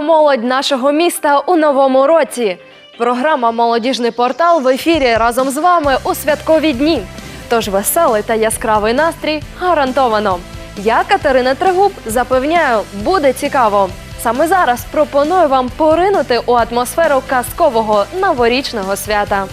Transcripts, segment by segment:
Молодь нашого міста у новому році. Програма Молодіжний портал в ефірі разом з вами у святкові дні. Тож веселий та яскравий настрій гарантовано. Я, Катерина Трегуб, запевняю, буде цікаво. Саме зараз пропоную вам поринути у атмосферу казкового новорічного свята.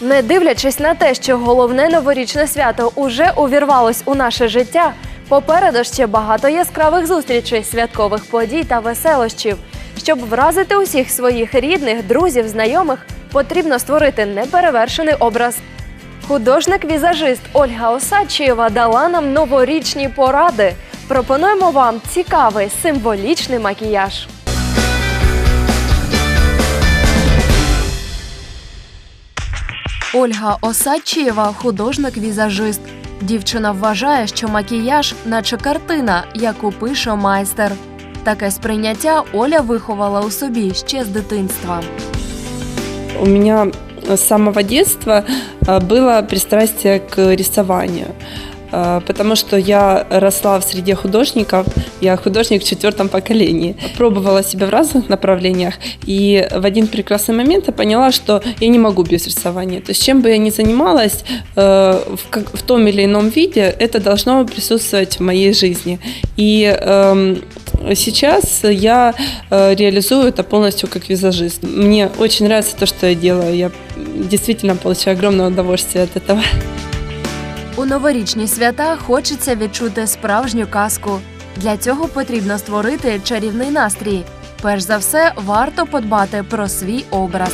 Не дивлячись на те, що головне новорічне свято уже увірвалось у наше життя, попереду ще багато яскравих зустрічей, святкових подій та веселощів. Щоб вразити усіх своїх рідних, друзів, знайомих, потрібно створити неперевершений образ. Художник-візажист Ольга Осадчієва дала нам новорічні поради. Пропонуємо вам цікавий символічний макіяж. Ольга Осадчієва художник-візажист. Дівчина вважає, що макіяж, наче картина, яку пише майстер. Таке сприйняття Оля виховала у собі ще з дитинства. У мене з самого дитинства було было пристрастие к рисованию. А, Потому что я росла в среде художников, я художник в четвертом поколении. Пробовала себя в разных направлениях, и в один прекрасный момент я поняла, что я не могу без рисования. То есть чем бы я ни занималась, э, в, том или ином виде, это должно присутствовать в моей жизни. И эм, сейчас я э, реализую это полностью как визажист. Мне очень нравится то, что я делаю. Я действительно получаю огромное удовольствие от этого. У новорічні свята хочеться відчути справжню казку. Для цього потрібно створити чарівний настрій. Перш за все, варто подбати про свій образ.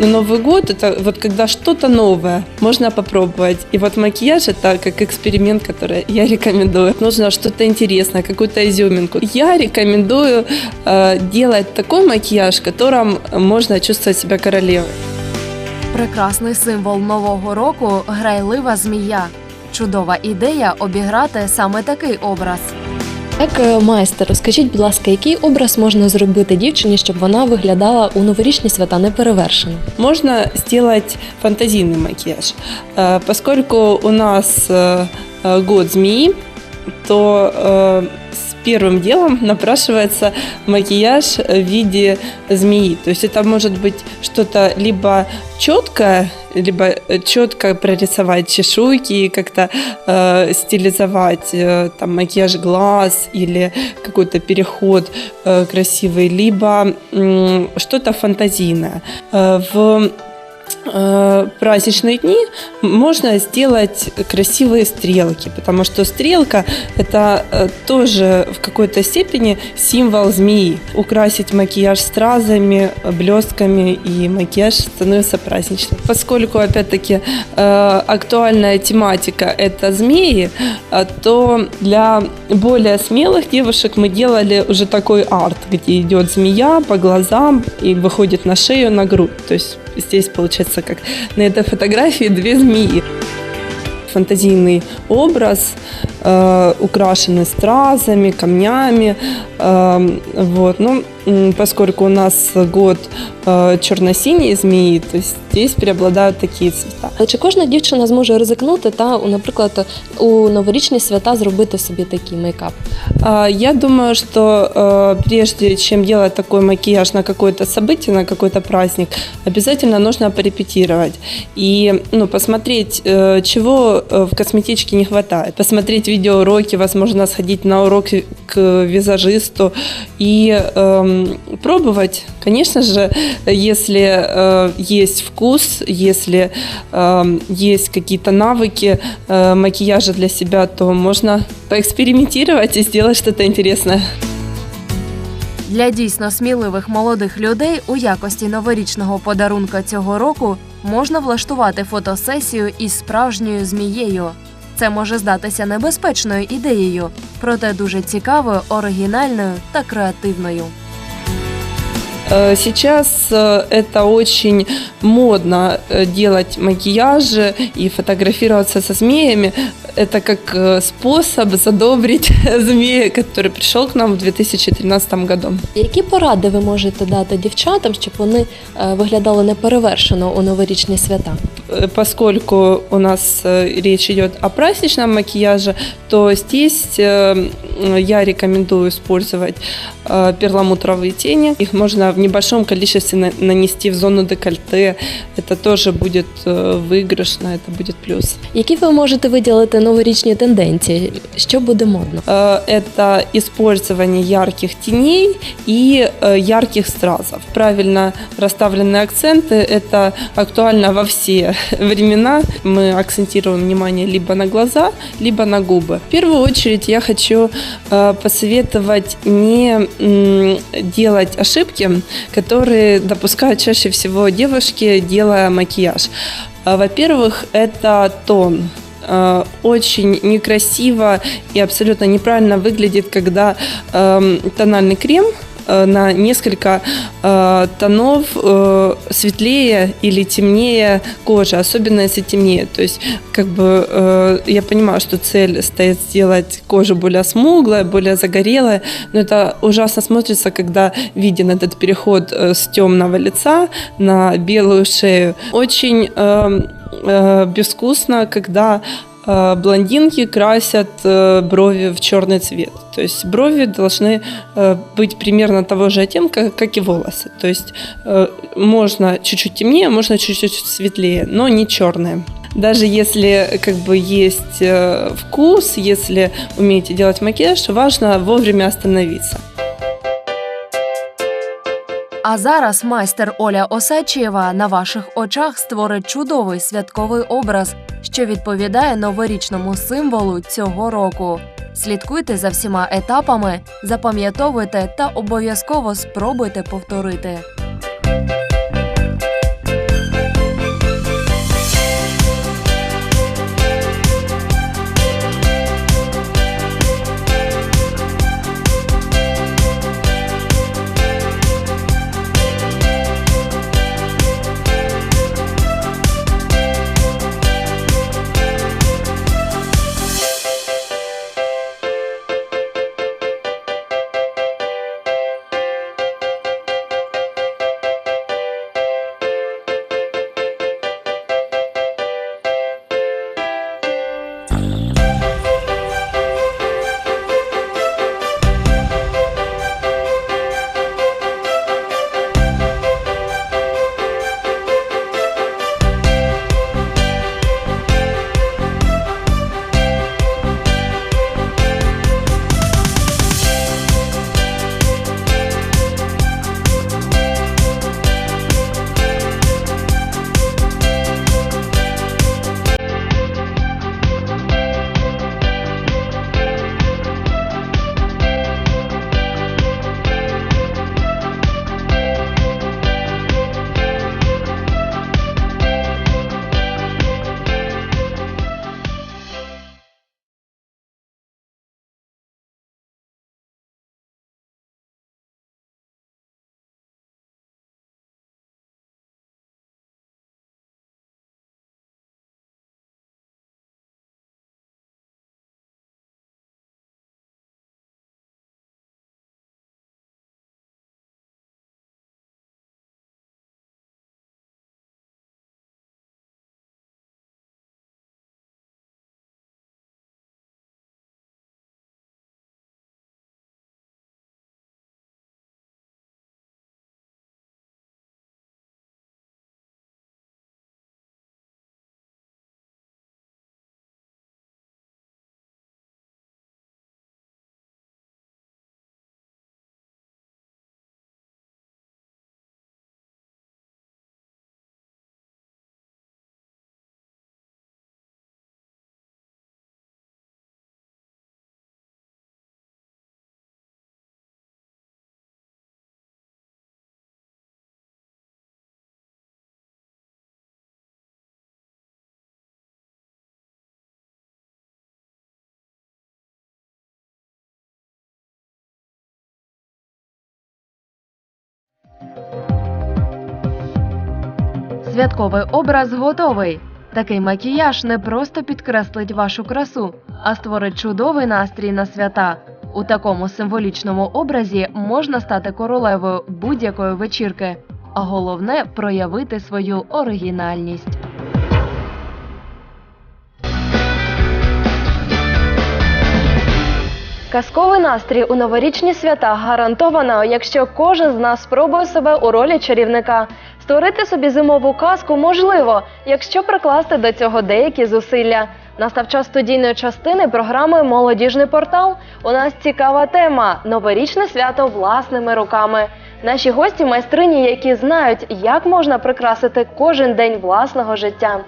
Но Новый год это вот когда что-то новое можно попробовать. И вот макияж это как эксперимент, который я рекомендую. Нужно что-то интересное, какую-то изюминку. Я рекомендую э, делать такой макияж, в котором можно чувствовать себя королевой. Прекрасний символ нового року грайлива змія. Чудова ідея обіграти саме такий образ. Так, е, майстер, розкажіть, будь ласка, який образ можна зробити дівчині, щоб вона виглядала у новорічні свята неперевершено? Можно сделать фантазийный макияж. Э, Поскольку у нас э, э, год змеи, то э, с первым делом напрашивается макияж в виде змеи. То есть это может быть что-то либо четкое, либо четко прорисовать чешуйки, как-то э, стилизовать э, там макияж глаз или какой-то переход э, красивый, либо м, что-то фантазийное. Э, в э, праздничные дни можно сделать красивые стрелки, потому что стрелка это э, тоже в какой-то степени символ змеи. Украсить макияж стразами, блестками и макияж становится праздничным. Поскольку, опять-таки, э, актуальная тематика это змеи, э, то для более смелых девушек мы делали уже такой арт, где идет змея по глазам и выходит на шею, на грудь. То есть здесь получается как на этой фотографии две змеи. Фантазийный образ, э, украшенный стразами, камнями. э, вот. Ну, м, поскольку у нас год э, черно-синей змеи, то есть здесь преобладают такие цвета. Але чи кожна дівчина зможе ризикнути та, у, наприклад, у новорічні свята зробити собі такий мейкап? А, Я думаю, что э, прежде чем делать такой макияж на какое-то событие, на какой-то праздник, обязательно нужно порепетировать и ну, посмотреть, э, чего э, в косметичке не хватает. Посмотреть видеоуроки, возможно, сходить на уроки к визажисту и эм, пробовать. Конечно же, если э, есть вкус, если эм, есть какие-то навыки э, макияжа для себя, то можно поэкспериментировать и сделать что-то интересное. Для дійсно сміливих молодих людей у якості новорічного подарунка цього року можна влаштувати фотосесію із справжньою змією. Це може здатися небезпечною ідеєю, проте дуже цікавою, оригінальною та креативною. Э, Сейчас э, это очень модно э, делать макияжи и фотографироваться со змеями. Это как э, способ задобрить змея, который пришел к нам в 2013 году. Які поради ви можете дати дівчатам, щоб вони е, виглядали неперевершено у новорічні свята? э, поскольку у нас э, речь идет о праздничном макияже, то здесь э, я рекомендую использовать э, перламутровые тени. Их можно в небольшом количестве на- нанести в зону декольте. Это тоже будет э, выигрышно, это будет плюс. Які ви можете виділити новорічні тенденції? Що буде модно? Э, Это использование ярких теней и э, ярких стразов. Правильно расставленные акценты – это актуально во все времена. Мы акцентируем внимание либо на глаза, либо на губы. В первую очередь я хочу э, посоветовать не делать ошибки, которые допускают чаще всего девушки, делая макияж. А, Во-первых, это тон. Э, Очень некрасиво и абсолютно неправильно выглядит, когда эм, тональный крем э, на несколько э, тонов э, светлее или темнее кожи, особенно если темнее. То есть, как бы э, я понимаю, что цель стоит сделать кожу более смуглой, более загорелой, но это ужасно смотрится, когда виден этот переход э, с темного лица на белую шею. Очень эм, э, безвкусно, когда э, блондинки красят э, брови в черный цвет. То есть брови должны э, быть примерно того же оттенка, как и волосы. То есть э, можно чуть-чуть темнее, можно чуть-чуть светлее, но не черные. Даже если как бы есть э, вкус, если умеете делать макияж, важно вовремя остановиться. А зараз майстер Оля Осадчієва на ваших очах створить чудовий святковий образ, що відповідає новорічному символу цього року. Слідкуйте за всіма етапами, запам'ятовуйте та обов'язково спробуйте повторити. Святковий образ готовий. Такий макіяж не просто підкреслить вашу красу, а створить чудовий настрій на свята. У такому символічному образі можна стати королевою будь-якої вечірки, а головне проявити свою оригінальність. Казковий настрій у новорічні свята гарантовано, якщо кожен з нас спробує себе у ролі чарівника. Створити собі зимову казку можливо, якщо прикласти до цього деякі зусилля. Настав час студійної частини програми Молодіжний портал. У нас цікава тема новорічне свято власними руками. Наші гості майстрині, які знають, як можна прикрасити кожен день власного життя.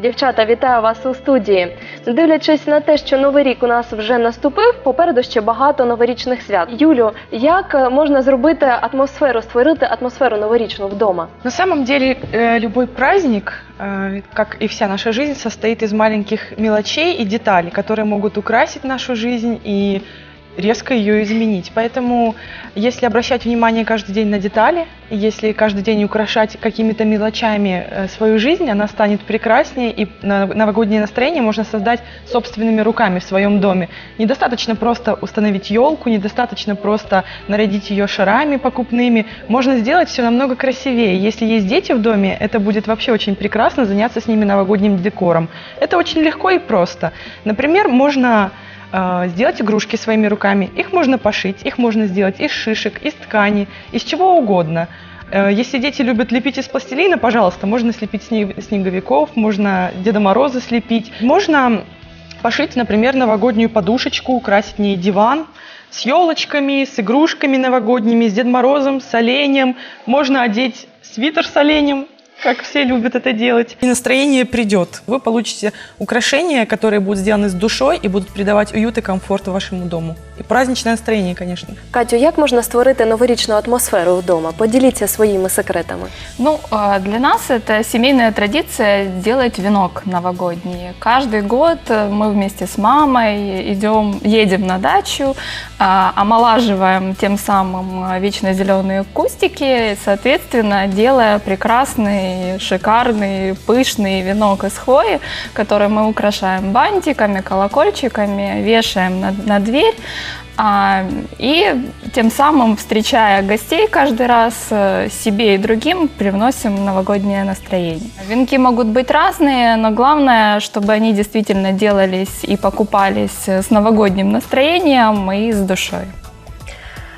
Дівчата, вітаю вас у студії. Дивлячись на те, що новий рік у нас вже наступив, попереду ще багато новорічних свят. Юлю, як е, можна зробити атмосферу, створити атмосферу новорічну вдома? На самом деле э, любой праздник, э, как и вся наша жизнь, состоит из маленьких мелочей и деталей, которые могут украсить нашу жизнь и резко ее изменить. Поэтому, если обращать внимание каждый день на детали, если каждый день украшать какими-то мелочами э, свою жизнь, она станет прекраснее, и новогоднее настроение можно создать собственными руками в своем доме. Недостаточно просто установить елку, недостаточно просто нарядить ее шарами покупными. Можно сделать все намного красивее. Если есть дети в доме, это будет вообще очень прекрасно заняться с ними новогодним декором. Это очень легко и просто. Например, можно э, сделать игрушки своими руками. Их можно пошить, их можно сделать из шишек, из ткани, из чего угодно. Э, Если дети любят лепить из пластилина, пожалуйста, можно слепить снег- снеговиков, можно Деда Мороза слепить. Можно пошить, например, новогоднюю подушечку, украсить ней диван с елочками, с игрушками новогодними, с Дедом Морозом, с оленем. Можно одеть свитер с оленем, как все любят это делать. И настроение придет. Вы получите украшения, которые будут сделаны с душой и будут придавать уют и комфорт вашему дому. И праздничное настроение, конечно. Катю, як можна створити новорічну атмосферу вдома? Поділіться своїми секретами. Ну, а, для нас это семейная традиция делать венок новогодний. Каждый год э, мы вместе с мамой идем, едем на дачу, а, омолаживаем тем самым а, вечно зеленые кустики, соответственно, делая прекрасный, шикарный, пышный венок из хвои, который мы украшаем бантиками, колокольчиками, вешаем на, на дверь. А, и тем самым, встречая гостей каждый раз, э, себе и другим привносим новогоднее настроение. Венки могут быть разные, но главное, чтобы они действительно делались и покупались с новогодним настроением и с душой.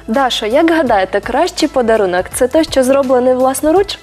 Дашо, як гадаєте, кращий подарунок це те, що зроблений власноруч?